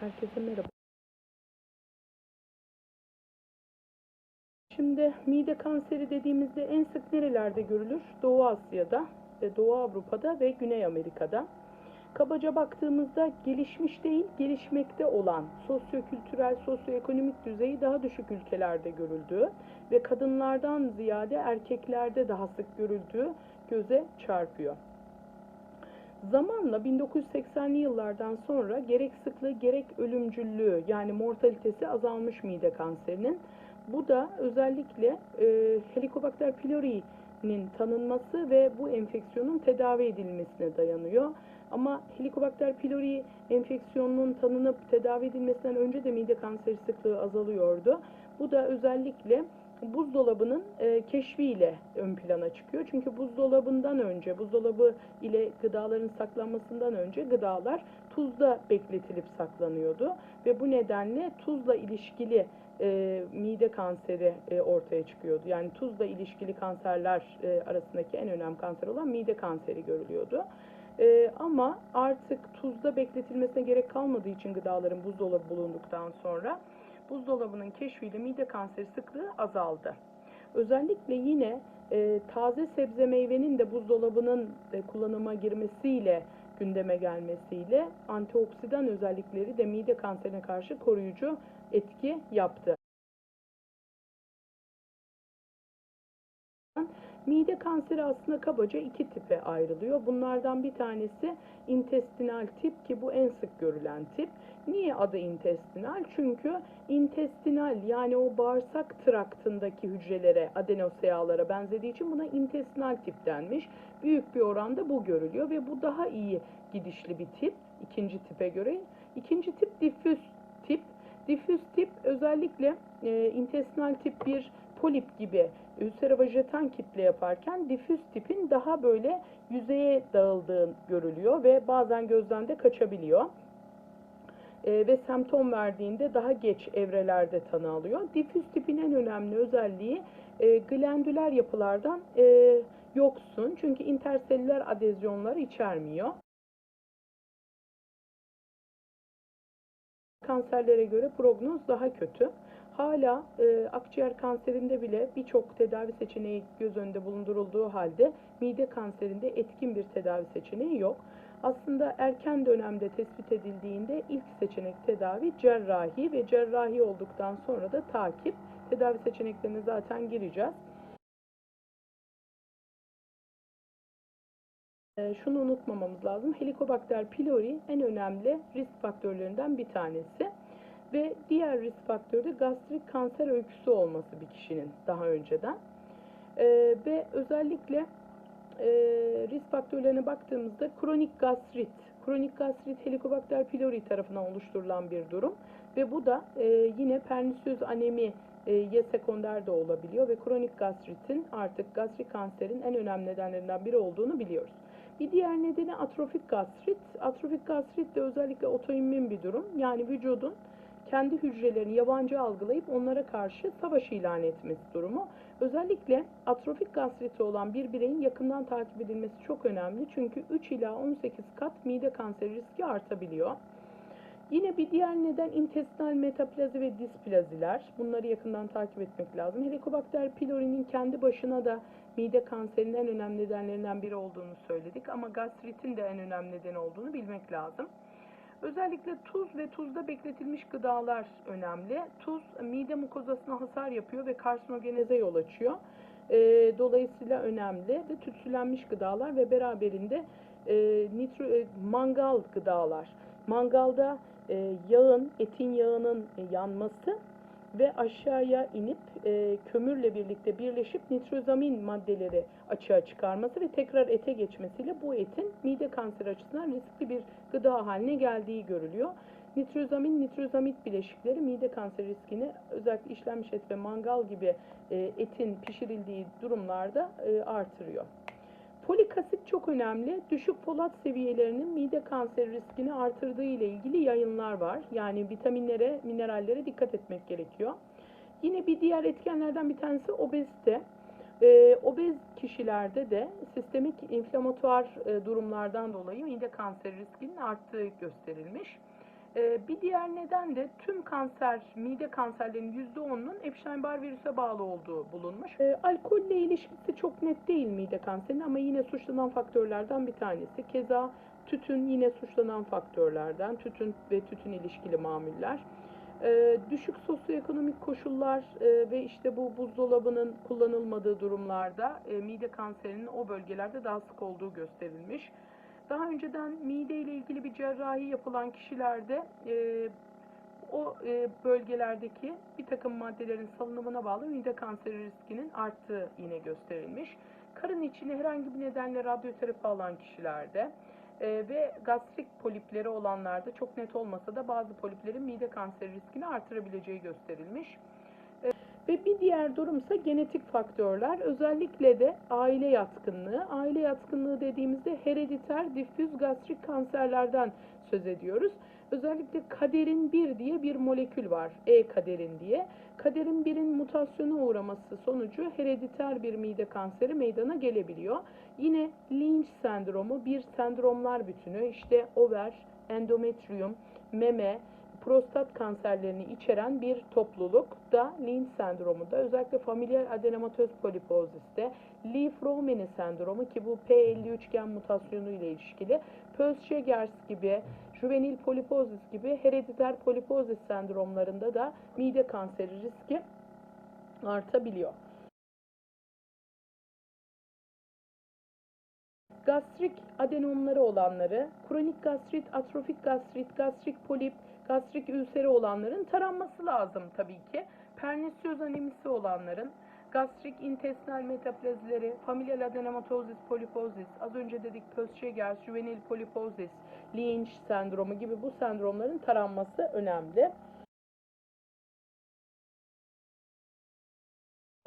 Herkese merhaba. Şimdi mide kanseri dediğimizde en sık nerelerde görülür? Doğu Asya'da, Doğu Avrupa'da ve Güney Amerika'da. Kabaca baktığımızda gelişmiş değil, gelişmekte olan sosyokültürel, sosyoekonomik düzeyi daha düşük ülkelerde görüldüğü ve kadınlardan ziyade erkeklerde daha sık görüldüğü göze çarpıyor. Zamanla 1980'li yıllardan sonra gerek sıklığı gerek ölümcüllüğü yani mortalitesi azalmış mide kanserinin. Bu da özellikle e, Helicobacter pylori'nin tanınması ve bu enfeksiyonun tedavi edilmesine dayanıyor. Ama Helicobacter pylori enfeksiyonunun tanınıp tedavi edilmesinden önce de mide kanseri sıklığı azalıyordu. Bu da özellikle buzdolabının e, keşfiyle ön plana çıkıyor. Çünkü buzdolabından önce, buzdolabı ile gıdaların saklanmasından önce gıdalar tuzda bekletilip saklanıyordu. Ve bu nedenle tuzla ilişkili e, mide kanseri e, ortaya çıkıyordu. Yani tuzla ilişkili kanserler e, arasındaki en önemli kanser olan mide kanseri görülüyordu. E, ama artık tuzda bekletilmesine gerek kalmadığı için gıdaların buzdolabı bulunduktan sonra buzdolabının keşfiyle mide kanseri sıklığı azaldı. Özellikle yine e, taze sebze meyvenin de buzdolabının e, kullanıma girmesiyle gündeme gelmesiyle antioksidan özellikleri de mide kanserine karşı koruyucu etki yaptı. Mide kanseri aslında kabaca iki tipe ayrılıyor. Bunlardan bir tanesi intestinal tip ki bu en sık görülen tip. Niye adı intestinal? Çünkü intestinal yani o bağırsak traktındaki hücrelere, adenoseyalara benzediği için buna intestinal tip denmiş. Büyük bir oranda bu görülüyor ve bu daha iyi gidişli bir tip ikinci tipe göre. İkinci tip difüz tip. Difüz tip özellikle e, intestinal tip 1 kolip gibi ülserovajetan kitle yaparken difüz tipin daha böyle yüzeye dağıldığı görülüyor ve bazen gözden de kaçabiliyor. E, ve semptom verdiğinde daha geç evrelerde tanı alıyor. Difüz tipin en önemli özelliği e, glendüler yapılardan e, yoksun. Çünkü interseller adezyonları içermiyor. Kanserlere göre prognoz daha kötü. Hala e, akciğer kanserinde bile birçok tedavi seçeneği göz önünde bulundurulduğu halde mide kanserinde etkin bir tedavi seçeneği yok. Aslında erken dönemde tespit edildiğinde ilk seçenek tedavi cerrahi ve cerrahi olduktan sonra da takip. Tedavi seçeneklerine zaten gireceğiz. E, şunu unutmamamız lazım. Helicobacter pylori en önemli risk faktörlerinden bir tanesi. Ve diğer risk faktörü de gastrik kanser öyküsü olması bir kişinin daha önceden. E, ve özellikle e, risk faktörlerine baktığımızda kronik gastrit, kronik gastrit Helicobacter pylori tarafından oluşturulan bir durum. Ve bu da e, yine pernisöz anemi e, ya sekonder de olabiliyor ve kronik gastritin artık gastrik kanserin en önemli nedenlerinden biri olduğunu biliyoruz. Bir diğer nedeni atrofik gastrit. Atrofik gastrit de özellikle otoimmün bir durum. Yani vücudun kendi hücrelerini yabancı algılayıp onlara karşı savaş ilan etmesi durumu. Özellikle atrofik gastriti olan bir bireyin yakından takip edilmesi çok önemli. Çünkü 3 ila 18 kat mide kanseri riski artabiliyor. Yine bir diğer neden intestinal metaplazi ve displaziler. Bunları yakından takip etmek lazım. Helicobacter pylori'nin kendi başına da mide kanserinin en önemli nedenlerinden biri olduğunu söyledik. Ama gastritin de en önemli nedeni olduğunu bilmek lazım. Özellikle tuz ve tuzda bekletilmiş gıdalar önemli. Tuz mide mukozasına hasar yapıyor ve karsinogeneze yol açıyor. E, dolayısıyla önemli ve tütsülenmiş gıdalar ve beraberinde e, nitro, e, mangal gıdalar. Mangalda e, yağın, etin yağının e, yanması ve aşağıya inip e, kömürle birlikte birleşip nitrozamin maddeleri açığa çıkarması ve tekrar ete geçmesiyle bu etin mide kanseri açısından riskli bir gıda haline geldiği görülüyor. Nitrozamin, nitrozamit bileşikleri mide kanseri riskini özellikle işlenmiş et ve mangal gibi e, etin pişirildiği durumlarda e, artırıyor. Folik asit çok önemli. Düşük folat seviyelerinin mide kanseri riskini artırdığı ile ilgili yayınlar var. Yani vitaminlere, minerallere dikkat etmek gerekiyor. Yine bir diğer etkenlerden bir tanesi obezite. Ee, obez kişilerde de sistemik inflamatuar e, durumlardan dolayı mide kanseri riskinin arttığı gösterilmiş. E, bir diğer neden de tüm kanser, mide kanserlerinin %10'unun Epstein-Barr virüse bağlı olduğu bulunmuş. E, alkolle ilişkisi çok net değil mide kanserinin ama yine suçlanan faktörlerden bir tanesi. Keza tütün yine suçlanan faktörlerden, tütün ve tütün ilişkili mamuller. Ee, düşük sosyoekonomik koşullar e, ve işte bu buzdolabının kullanılmadığı durumlarda e, mide kanserinin o bölgelerde daha sık olduğu gösterilmiş. Daha önceden mide ile ilgili bir cerrahi yapılan kişilerde e, o e, bölgelerdeki bir takım maddelerin salınımına bağlı mide kanseri riskinin arttığı yine gösterilmiş. Karın içine herhangi bir nedenle radyoterapi alan kişilerde e, ve gastrik polipleri olanlarda çok net olmasa da bazı poliplerin mide kanseri riskini artırabileceği gösterilmiş. Ve bir diğer durumsa genetik faktörler. Özellikle de aile yatkınlığı. Aile yatkınlığı dediğimizde herediter difüz gastrik kanserlerden söz ediyoruz. Özellikle kaderin 1 diye bir molekül var. E kaderin diye. Kaderin 1'in mutasyona uğraması sonucu herediter bir mide kanseri meydana gelebiliyor. Yine Lynch sendromu bir sendromlar bütünü. İşte over, endometrium, meme, prostat kanserlerini içeren bir topluluk da Lynch sendromu da özellikle familial adenomatoz polipoziste, Lee-Frohmeni sendromu ki bu P53 gen mutasyonu ile ilişkili, Peutz-Jeghers gibi, juvenil polipozis gibi herediter polipozis sendromlarında da mide kanseri riski artabiliyor. Gastrik adenomları olanları, kronik gastrit, atrofik gastrit, gastrik polip, gastrik ülseri olanların taranması lazım tabii ki. Pernisiöz anemisi olanların, gastrik intestinal metaplazileri, familial adenomatosis polipozis, az önce dedik Peutz-Jeghers, juvenil polipozis, Lynch sendromu gibi bu sendromların taranması önemli.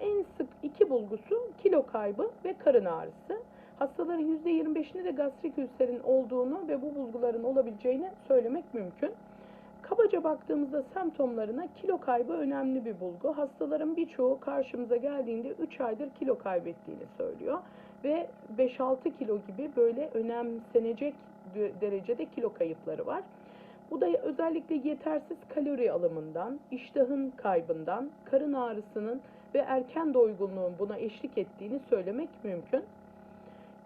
En sık iki bulgusu kilo kaybı ve karın ağrısı. Hastaların %25'inde de gastrik ülserin olduğunu ve bu bulguların olabileceğini söylemek mümkün. Kabaca baktığımızda semptomlarına kilo kaybı önemli bir bulgu. Hastaların birçoğu karşımıza geldiğinde 3 aydır kilo kaybettiğini söylüyor. Ve 5-6 kilo gibi böyle önemsenecek derecede kilo kayıpları var. Bu da özellikle yetersiz kalori alımından, iştahın kaybından, karın ağrısının ve erken doygunluğun buna eşlik ettiğini söylemek mümkün.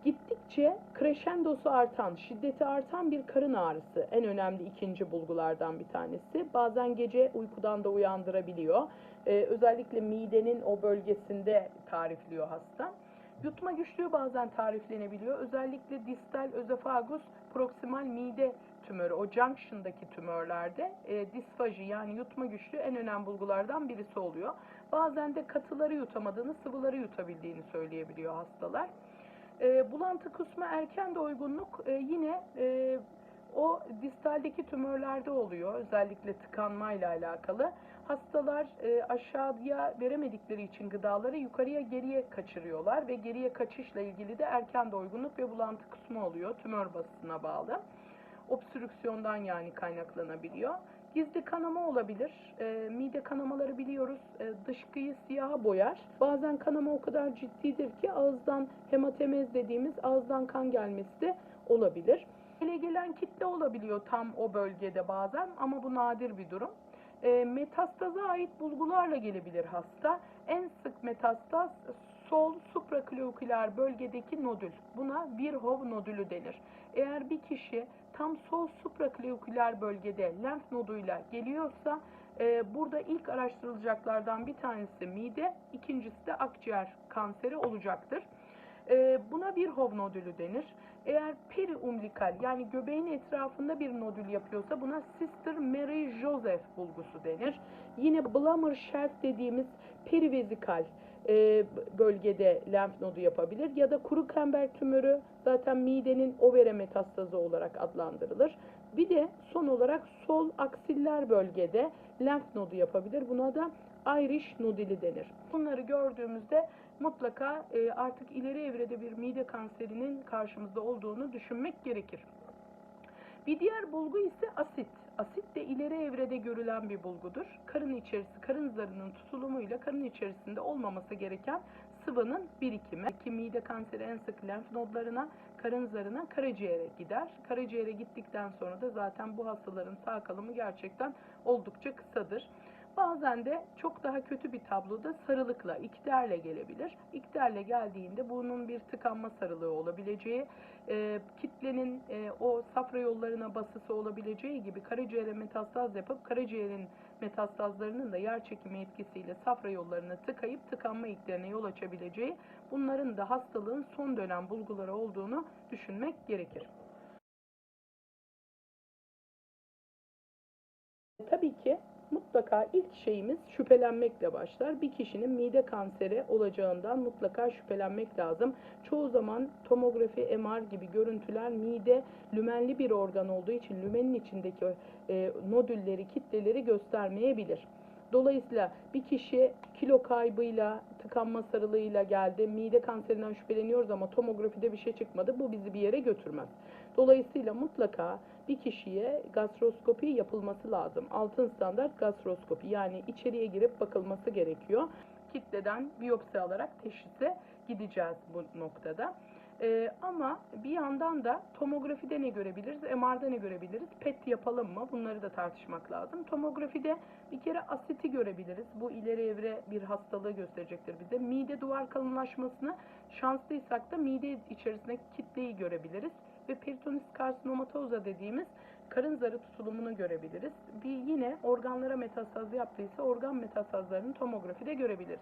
Gittikçe kreşendosu artan, şiddeti artan bir karın ağrısı en önemli ikinci bulgulardan bir tanesi. Bazen gece uykudan da uyandırabiliyor. Ee, özellikle midenin o bölgesinde tarifliyor hasta. Yutma güçlüğü bazen tariflenebiliyor. Özellikle distal özefagus proksimal mide tümörü, o junction'daki tümörlerde e, disfaji yani yutma güçlüğü en önemli bulgulardan birisi oluyor. Bazen de katıları yutamadığını, sıvıları yutabildiğini söyleyebiliyor hastalar. E, bulantı kusma erken doygunluk e, yine e, o distaldeki tümörlerde oluyor. Özellikle tıkanmayla alakalı. Hastalar e, aşağıya veremedikleri için gıdaları yukarıya geriye kaçırıyorlar ve geriye kaçışla ilgili de erken doygunluk ve bulantı kusma oluyor. Tümör basısına bağlı. Obstrüksiyondan yani kaynaklanabiliyor. Gizli kanama olabilir. E, mide kanamaları biliyoruz e, dışkıyı siyaha boyar. Bazen kanama o kadar ciddidir ki ağızdan hematemez dediğimiz ağızdan kan gelmesi de olabilir. Ele gelen kitle olabiliyor tam o bölgede bazen ama bu nadir bir durum. E, metastaza ait bulgularla gelebilir hasta. En sık metastaz sol suprakloküler bölgedeki nodül. Buna Virchow nodülü denir. Eğer bir kişi tam sol suprakloküler bölgede lenf noduyla geliyorsa e, burada ilk araştırılacaklardan bir tanesi mide, ikincisi de akciğer kanseri olacaktır. E, buna bir hov nodülü denir. Eğer periumbilikal yani göbeğin etrafında bir nodül yapıyorsa buna Sister Mary Joseph bulgusu denir. Yine Blammer Shelf dediğimiz perivezikal e, bölgede lenf nodu yapabilir ya da kuru kember tümörü zaten midenin overe metastazı olarak adlandırılır. Bir de son olarak sol aksiller bölgede lenf nodu yapabilir. Buna da Irish nodili denir. Bunları gördüğümüzde mutlaka e, artık ileri evrede bir mide kanserinin karşımızda olduğunu düşünmek gerekir. Bir diğer bulgu ise asit. Asit de ileri evrede görülen bir bulgudur. Karın içerisi, karın zarının tutulumuyla karın içerisinde olmaması gereken sıvının birikimi. Ki mide kanseri en sık lenf nodlarına, karın zarına, karaciğere gider. Karaciğere gittikten sonra da zaten bu hastaların sağ kalımı gerçekten oldukça kısadır. Bazen de çok daha kötü bir tabloda sarılıkla, iktidarla gelebilir. İktidarla geldiğinde bunun bir tıkanma sarılığı olabileceği, e, kitlenin e, o safra yollarına basısı olabileceği gibi karaciğere metastaz yapıp karaciğerin metastazlarının da yer çekimi etkisiyle safra yollarına tıkayıp tıkanma ilklerine yol açabileceği, bunların da hastalığın son dönem bulguları olduğunu düşünmek gerekir. Tabii ki mutlaka ilk şeyimiz şüphelenmekle başlar. Bir kişinin mide kanseri olacağından mutlaka şüphelenmek lazım. Çoğu zaman tomografi, MR gibi görüntüler mide lümenli bir organ olduğu için lümenin içindeki e, nodülleri, kitleleri göstermeyebilir. Dolayısıyla bir kişi kilo kaybıyla, tıkanma sarılığıyla geldi, mide kanserinden şüpheleniyoruz ama tomografide bir şey çıkmadı. Bu bizi bir yere götürmez. Dolayısıyla mutlaka bir kişiye gastroskopi yapılması lazım. Altın standart gastroskopi yani içeriye girip bakılması gerekiyor. Kitleden biyopsi alarak teşhise gideceğiz bu noktada. Ee, ama bir yandan da tomografide ne görebiliriz, MR'da ne görebiliriz, PET yapalım mı? Bunları da tartışmak lazım. Tomografide bir kere asiti görebiliriz. Bu ileri evre bir hastalığı gösterecektir bize. Mide duvar kalınlaşmasını şanslıysak da mide içerisindeki kitleyi görebiliriz. Ve peritonis karsinomatoza dediğimiz karın zarı tutulumunu görebiliriz. Bir yine organlara metastaz yaptıysa organ metastazlarını tomografide görebiliriz.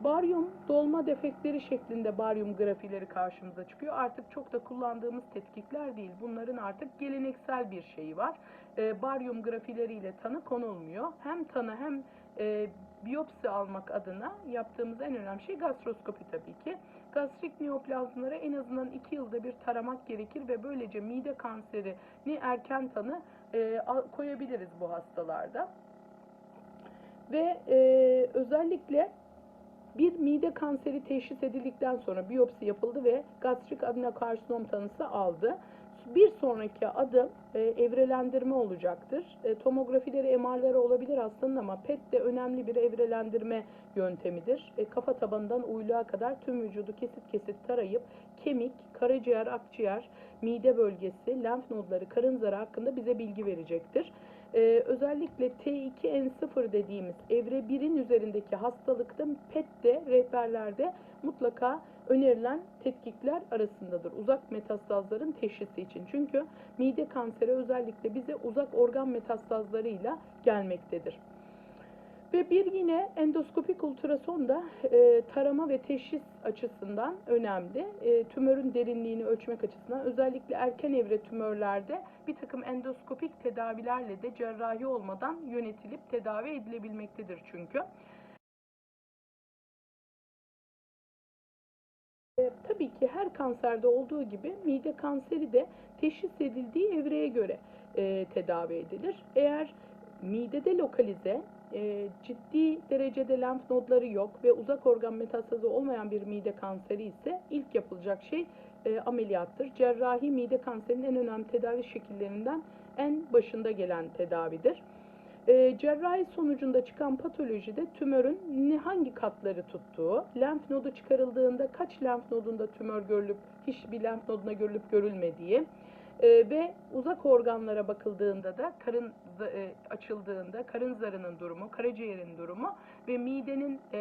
Baryum dolma defektleri şeklinde baryum grafileri karşımıza çıkıyor. Artık çok da kullandığımız tetkikler değil. Bunların artık geleneksel bir şeyi var. E, baryum grafileriyle tanı konulmuyor. Hem tanı hem e, biyopsi almak adına yaptığımız en önemli şey gastroskopi tabii ki. Gastrik neoplazmaları en azından 2 yılda bir taramak gerekir ve böylece mide kanserini erken tanı e, koyabiliriz bu hastalarda. Ve e, özellikle bir mide kanseri teşhis edildikten sonra biyopsi yapıldı ve gastrik adenokarsinom tanısı aldı. Bir sonraki adım e, evrelendirme olacaktır. E, tomografileri, MR'ları olabilir hastanın ama PET de önemli bir evrelendirme yöntemidir. E, kafa tabanından uyluğa kadar tüm vücudu kesit kesit tarayıp kemik, karaciğer, akciğer, mide bölgesi, lenf nodları, karın zarı hakkında bize bilgi verecektir. Ee, özellikle T2N0 dediğimiz evre 1'in üzerindeki hastalıkta PET'te rehberlerde mutlaka önerilen tetkikler arasındadır. Uzak metastazların teşhisi için. Çünkü mide kanseri özellikle bize uzak organ metastazlarıyla gelmektedir. Ve bir yine endoskopik ultrason e, tarama ve teşhis açısından önemli. E, tümörün derinliğini ölçmek açısından özellikle erken evre tümörlerde bir takım endoskopik tedavilerle de cerrahi olmadan yönetilip tedavi edilebilmektedir çünkü. E, tabii ki her kanserde olduğu gibi mide kanseri de teşhis edildiği evreye göre e, tedavi edilir. Eğer midede lokalize e, ciddi derecede lenf nodları yok ve uzak organ metastazı olmayan bir mide kanseri ise ilk yapılacak şey e, ameliyattır. Cerrahi mide kanserinin en önemli tedavi şekillerinden en başında gelen tedavidir. E, cerrahi sonucunda çıkan patolojide tümörün ne hangi katları tuttuğu, lenf nodu çıkarıldığında kaç lenf nodunda tümör görülüp hiçbir lenf noduna görülüp görülmediği, e, ve uzak organlara bakıldığında da karın e, açıldığında karın zarının durumu, karaciğerin durumu ve midenin e,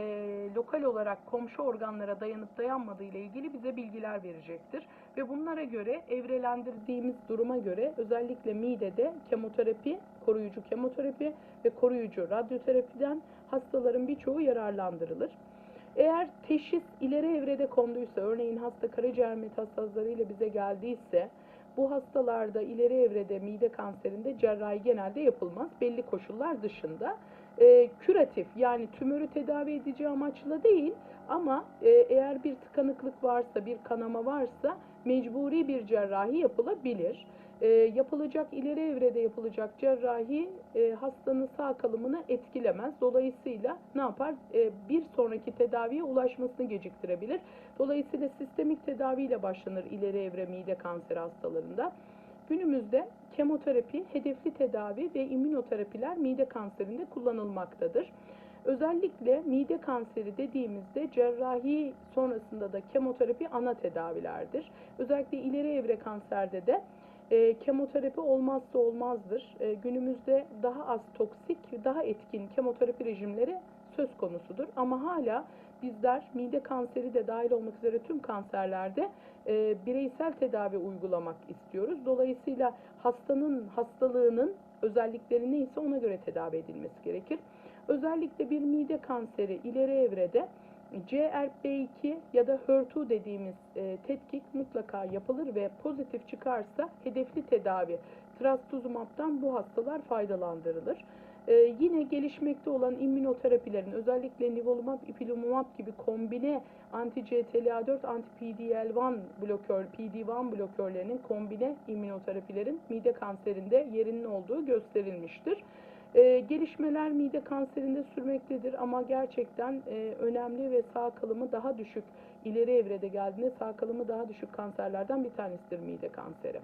lokal olarak komşu organlara dayanıp dayanmadığı ile ilgili bize bilgiler verecektir. Ve bunlara göre evrelendirdiğimiz duruma göre özellikle midede kemoterapi, koruyucu kemoterapi ve koruyucu radyoterapiden hastaların birçoğu yararlandırılır. Eğer teşhis ileri evrede konduysa, örneğin hasta karaciğer metastazları ile bize geldiyse, bu hastalarda ileri evrede mide kanserinde cerrahi genelde yapılmaz. Belli koşullar dışında. E, küratif yani tümörü tedavi edici amaçla değil ama e, eğer bir tıkanıklık varsa, bir kanama varsa mecburi bir cerrahi yapılabilir e, yapılacak ileri evrede yapılacak cerrahi e, hastanın sağ kalımını etkilemez. Dolayısıyla ne yapar? E, bir sonraki tedaviye ulaşmasını geciktirebilir. Dolayısıyla sistemik tedaviyle başlanır ileri evre mide kanseri hastalarında. Günümüzde kemoterapi, hedefli tedavi ve immünoterapiler mide kanserinde kullanılmaktadır. Özellikle mide kanseri dediğimizde cerrahi sonrasında da kemoterapi ana tedavilerdir. Özellikle ileri evre kanserde de e, kemoterapi olmazsa olmazdır. E, günümüzde daha az toksik, daha etkin kemoterapi rejimleri söz konusudur. Ama hala bizler mide kanseri de dahil olmak üzere tüm kanserlerde e, bireysel tedavi uygulamak istiyoruz. Dolayısıyla hastanın hastalığının özellikleri neyse ona göre tedavi edilmesi gerekir. Özellikle bir mide kanseri ileri evrede CRP2 ya da HER2 dediğimiz e, tetkik mutlaka yapılır ve pozitif çıkarsa hedefli tedavi trastuzumab'dan bu hastalar faydalandırılır. E, yine gelişmekte olan immünoterapilerin özellikle nivolumab, ipilimumab gibi kombine anti-CTLA4, anti-PD-L1 blokör, PD-1 blokörlerinin kombine immünoterapilerin mide kanserinde yerinin olduğu gösterilmiştir. Ee, gelişmeler mide kanserinde sürmektedir ama gerçekten e, önemli ve sağ kalımı daha düşük ileri evrede geldiğinde sağ kalımı daha düşük kanserlerden bir tanesidir mide kanseri.